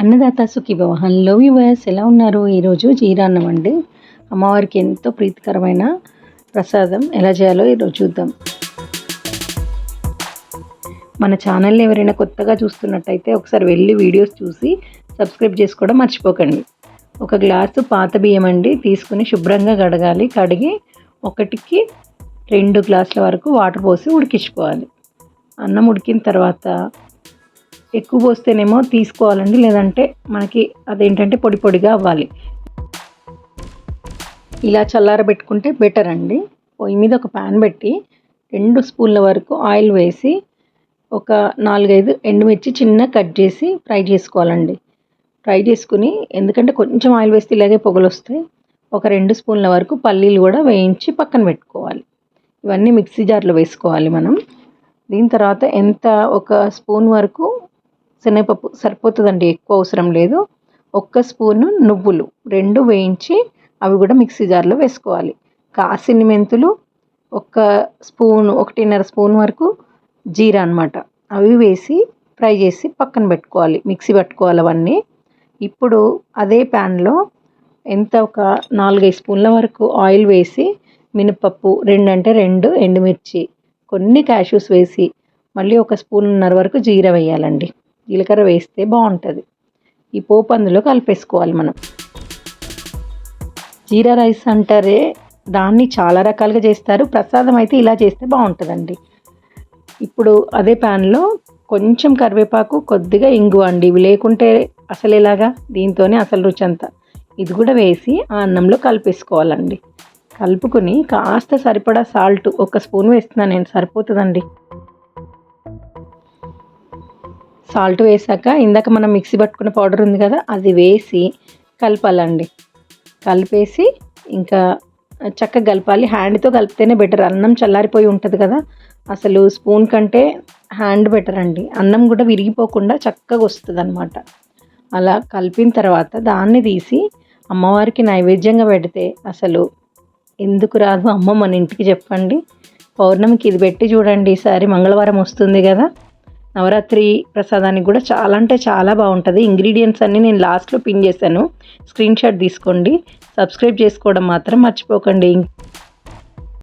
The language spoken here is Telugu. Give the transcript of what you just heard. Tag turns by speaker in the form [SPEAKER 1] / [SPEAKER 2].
[SPEAKER 1] అన్నదాత సుఖీభవ హలో వ్యూవర్స్ ఎలా ఉన్నారు? ఈరోజు జీరాన్నం అండి అమ్మవారికి ఎంతో ప్రీతికరమైన ప్రసాదం ఎలా చేయాలో ఈరోజు చూద్దాం. మన ఛానల్ని ఎవరైనా కొత్తగా చూస్తున్నట్టయితే ఒకసారి వెళ్ళి వీడియోస్ చూసి సబ్స్క్రైబ్ చేసుకోవడం మర్చిపోకండి. ఒక గ్లాసు పాత బియ్యం అండి తీసుకుని శుభ్రంగా కడగాలి. కడిగి ఒకటికి రెండు గ్లాసుల వరకు వాటర్ పోసి ఉడికించుకోవాలి. అన్నం ఉడికిన తర్వాత ఎక్కువ పోస్తేనేమో తీసుకోవాలండి లేదంటే మనకి అదేంటంటే పొడి పొడిగా అవ్వాలి. ఇలా చల్లారబెట్టుకుంటే బెటర్ అండి. పొయ్యి మీద ఒక ప్యాన్ పెట్టి రెండు స్పూన్ల వరకు ఆయిల్ వేసి ఒక నాలుగైదు ఎండుమిర్చి చిన్న కట్ చేసి ఫ్రై చేసుకోవాలండి. ఫ్రై చేసుకుని ఎందుకంటే కొంచెం ఆయిల్ వేస్తే ఇలాగే పొగలు వస్తాయి ఒక రెండు స్పూన్ల వరకు పల్లీలు కూడా వేయించి పక్కన పెట్టుకోవాలి. ఇవన్నీ మిక్సీ జార్లో వేసుకోవాలి మనం. దీని తర్వాత ఎంత ఒక స్పూన్ వరకు శనగపప్పు సరిపోతుందండి ఎక్కువ అవసరం లేదు. ఒక్క స్పూను నువ్వులు రెండు వేయించి అవి కూడా మిక్సీ జార్లో వేసుకోవాలి. కాసిని మెంతులు ఒక స్పూన్ ఒకటిన్నర స్పూన్ వరకు జీరా అనమాట అవి వేసి ఫ్రై చేసి పక్కన పెట్టుకోవాలి మిక్సీ పట్టుకోవాలి అవన్నీ. ఇప్పుడు అదే ప్యాన్లో ఎంత ఒక నాలుగైదు స్పూన్ల వరకు ఆయిల్ వేసి మినపప్పు రెండు అంటే రెండు ఎండుమిర్చి కొన్ని క్యాష్యూస్ వేసి మళ్ళీ ఒక స్పూన్నర వరకు జీర వేయాలండి. జీలకర్ర వేస్తే బాగుంటుంది. ఈ పోపు అందులో కలిపేసుకోవాలి మనం. జీరా రైస్ అంటారే దాన్ని చాలా రకాలుగా చేస్తారు. ప్రసాదం అయితే ఇలా చేస్తే బాగుంటుందండి. ఇప్పుడు అదే ప్యాన్లో కొంచెం కరివేపాకు కొద్దిగా ఇంగువ అండి. ఇవి లేకుంటే అసలు ఎలాగా? దీంతోనే అసలు రుచి అంతా. ఇది కూడా వేసి ఆ అన్నంలో కలిపేసుకోవాలండి. కలుపుకుని కాస్త సరిపడా సాల్ట్ ఒక స్పూన్ వేస్తున్నాను నేను సరిపోతుందండి. సాల్ట్ వేసాక ఇందాక మనం మిక్సీ పట్టుకున్న పౌడర్ ఉంది కదా అది వేసి కలపాలండి. కలిపేసి ఇంకా చక్కగా కలపాలి. హ్యాండ్తో కలిపితేనే బెటర్. అన్నం చల్లారిపోయి ఉంటుంది కదా అసలు స్పూన్ కంటే హ్యాండ్ బెటర్ అండి. అన్నం కూడా విరిగిపోకుండా చక్కగా వస్తుంది అనమాట అలా కలిపిన తర్వాత దాన్ని తీసి అమ్మవారికి నైవేద్యంగా పెడితే అసలు ఎందుకు రాదు? అమ్మ మన ఇంటికి చెప్పండి. పౌర్ణమికి ఇది పెట్టి చూడండి. ఈసారి మంగళవారం వస్తుంది కదా. నవరాత్రి ప్రసాదానికి కూడా చాలా అంటే చాలా బాగుంటుంది. ఇంగ్రీడియంట్స్ అన్నీ నేను లాస్ట్లో పిన్ చేశాను. స్క్రీన్ షాట్ తీసుకోండి. సబ్స్క్రైబ్ చేసుకోవడం మాత్రం మర్చిపోకండి.